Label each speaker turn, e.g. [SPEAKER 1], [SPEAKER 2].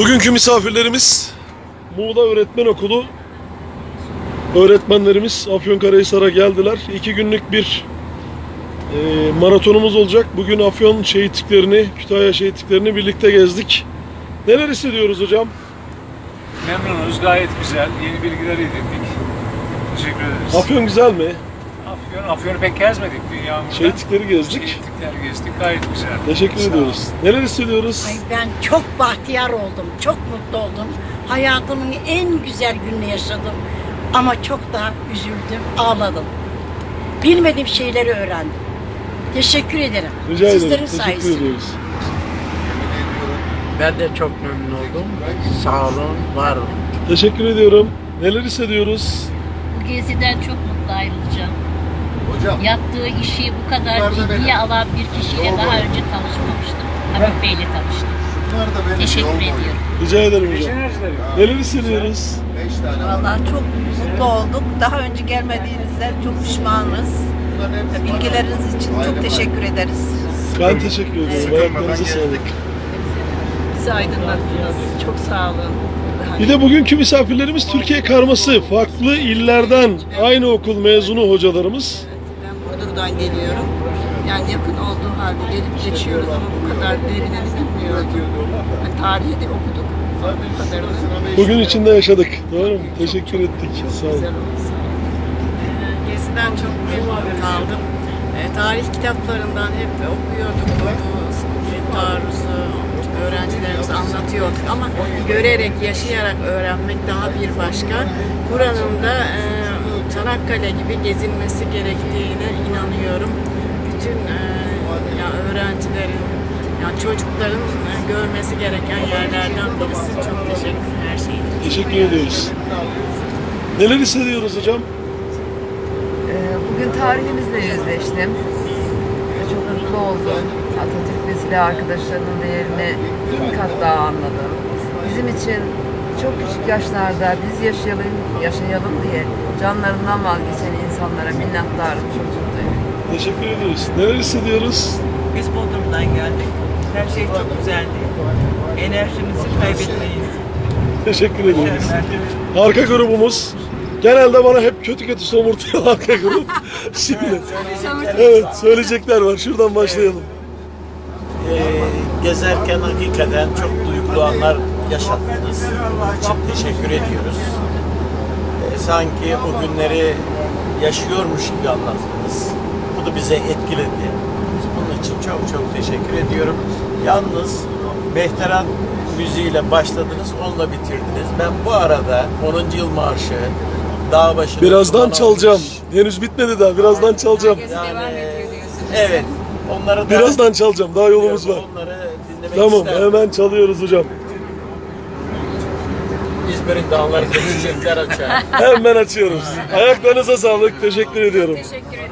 [SPEAKER 1] Bugünkü misafirlerimiz Muğla Öğretmen Okulu öğretmenlerimiz Afyonkarahisar'a geldiler. İki günlük bir e, maratonumuz olacak. Bugün Afyon şehitliklerini, Kütahya şehitliklerini birlikte gezdik. Neler hissediyoruz hocam?
[SPEAKER 2] Memnunuz, gayet güzel. Yeni bilgiler edindik. Teşekkür ederiz.
[SPEAKER 1] Afyon güzel mi?
[SPEAKER 2] Afyon, Afyon'u pek gezmedik dünyamızda.
[SPEAKER 1] Şehitlikleri gezdik.
[SPEAKER 2] Şehitlikler gezdik, gayet güzel.
[SPEAKER 1] Teşekkür
[SPEAKER 2] Sağ
[SPEAKER 1] ediyoruz.
[SPEAKER 2] olun.
[SPEAKER 1] Neler hissediyoruz?
[SPEAKER 3] Ay ben çok bahtiyar oldum, çok mutlu oldum. Hayatımın en güzel gününü yaşadım. Ama çok da üzüldüm, ağladım. Bilmediğim şeyleri öğrendim. Teşekkür ederim.
[SPEAKER 1] Rica ederim.
[SPEAKER 3] Sizlerin
[SPEAKER 1] Teşekkür
[SPEAKER 3] sayesinde.
[SPEAKER 1] ediyoruz.
[SPEAKER 4] Ben de çok memnun oldum. Sağ olun, var olun.
[SPEAKER 1] Teşekkür ediyorum. Neler hissediyoruz?
[SPEAKER 5] Bu geziden çok mutlu ayrılacağım. Yaptığı işi bu kadar ciddiye alan bir kişiyle daha önce tanışmamıştım. Habib Bey'le tanıştım. Teşekkür ediyorum.
[SPEAKER 1] Rica ederim hocam. Neler hissediyoruz?
[SPEAKER 6] Vallahi çok mutlu olduk. Daha önce gelmediğinizden çok pişmanız. Bilgileriniz için çok teşekkür ederiz.
[SPEAKER 1] Ben teşekkür ediyorum. Ayaklarınıza sağlık.
[SPEAKER 6] Bizi aydınlattınız. Çok sağ olun.
[SPEAKER 1] Bir de bugünkü misafirlerimiz Türkiye karması. Farklı illerden aynı okul mezunu hocalarımız.
[SPEAKER 6] Burdur'dan geliyorum. Yani yakın olduğu halde gelip geçiyoruz ama bu kadar derinini bilmiyordum. Yani tarihi de okuduk. Bu kadarını
[SPEAKER 1] Bugün içinde yaşadık. Doğru mu? Teşekkür ettik. Sağ olun.
[SPEAKER 6] güzel oldu. Geziden çok memnun kaldım. E, tarih kitaplarından hep okuyorduk. Bu taarruzu öğrencilerimize anlatıyorduk ama görerek, yaşayarak öğrenmek daha bir başka. Buranın da e, Çanakkale gibi gezilmesi gerektiğine inanıyorum. Bütün e, ya öğrencilerin, ya çocukların e, görmesi gereken yerlerden birisi. Çok teşekkür her şey için.
[SPEAKER 1] Teşekkür ediyoruz. Neler hissediyoruz hocam?
[SPEAKER 7] Ee, Bugün tarihimizle yüzleştim. Ve Çok mutlu oldum. Atatürk ve silah arkadaşlarının değerini bin kat daha anladım. Bizim için çok küçük yaşlarda biz yaşayalım, yaşayalım diye canlarından vazgeçen insanlara minnettarım. Çok mutluyum.
[SPEAKER 1] Teşekkür ediyoruz. Neler hissediyoruz?
[SPEAKER 8] Biz Bodrum'dan geldik. Her şey çok güzeldi. Enerjimizi kaybetmeyin.
[SPEAKER 1] Teşekkür ediyoruz. Arka grubumuz. Genelde bana hep kötü kötü somurtuyor arka grup. Şimdi. Evet, söyleyecekler var. Şuradan başlayalım.
[SPEAKER 4] Ee, gezerken hakikaten çok duygulu anlar yaşattınız. İçin teşekkür ediyoruz. Ee, sanki o günleri yaşıyormuş gibi anlattınız. Bu da bize etkiledi. Bunun için çok çok teşekkür ediyorum. Yalnız Behteran müziğiyle başladınız, onunla bitirdiniz. Ben bu arada 10. yıl marşı, dağ başında...
[SPEAKER 1] Birazdan çalacağım. Henüz bitmedi daha. Birazdan çalacağım.
[SPEAKER 4] Yani, evet. Onları da
[SPEAKER 1] Birazdan çalacağım. Daha yolumuz var.
[SPEAKER 4] Onları dinlemek
[SPEAKER 1] Tamam,
[SPEAKER 4] isterim.
[SPEAKER 1] hemen çalıyoruz hocam.
[SPEAKER 4] İzmir'in dağları dönecekler açar.
[SPEAKER 1] Hemen açıyoruz. Ayaklarınıza sağlık. Teşekkür ediyorum.
[SPEAKER 3] Teşekkür ederim.